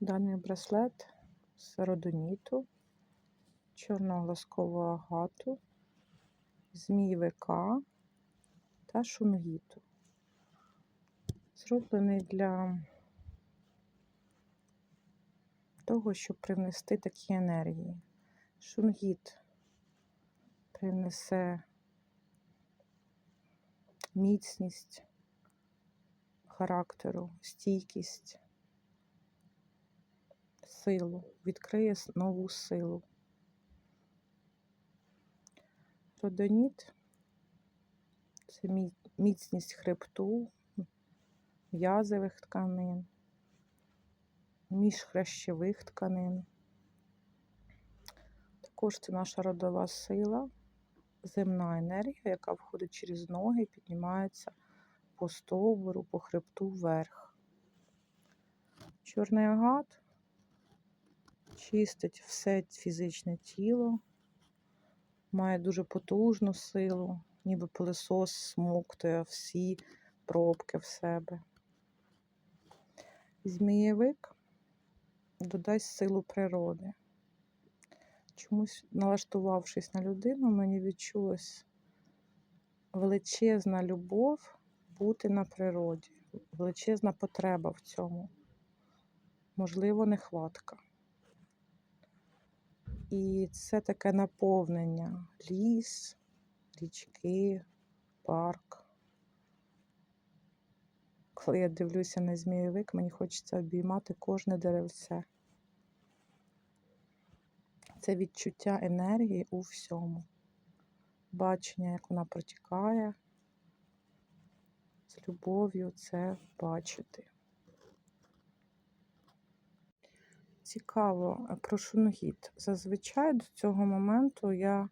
Даний браслет з родоніту, чорноглазкового агату, змійвика та шунгіту. Зроблений для того, щоб привнести такі енергії. Шунгіт принесе міцність характеру, стійкість, силу, відкриє нову силу. Родоніт це міцність хребту, м'язових тканин, міжхрящових тканин. Також це наша родова сила, земна енергія, яка входить через ноги і піднімається по стовбуру, по хребту вверх. Чорний агат чистить все фізичне тіло, має дуже потужну силу, ніби пилосос смоктує всі пробки в себе. Змієвик додасть силу природи. Чомусь, налаштувавшись на людину, мені відчулась величезна любов бути на природі, величезна потреба в цьому, можливо, нехватка. І це таке наповнення ліс, річки, парк. Коли я дивлюся на змієвик, мені хочеться обіймати кожне деревце. Це відчуття енергії у всьому. Бачення, як вона протікає, з любов'ю це бачити. Цікаво е, про шунгіт. Зазвичай до цього моменту я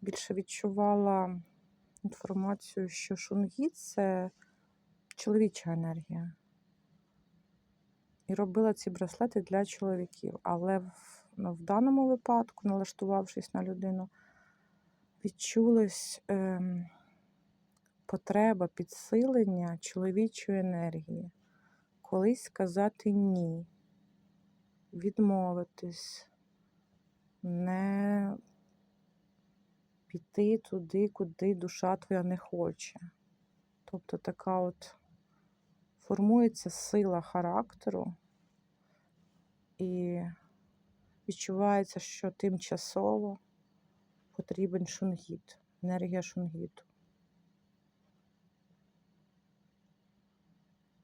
більше відчувала інформацію, що шунгіт це чоловіча енергія. І робила ці браслети для чоловіків. Але в, ну, в даному випадку, налаштувавшись на людину, відчулась ем, потреба підсилення чоловічої енергії. Колись сказати ні, відмовитись, не піти туди, куди душа твоя не хоче. Тобто така от формується сила характеру і відчувається, що тимчасово потрібен шунгіт, енергія шунгіту.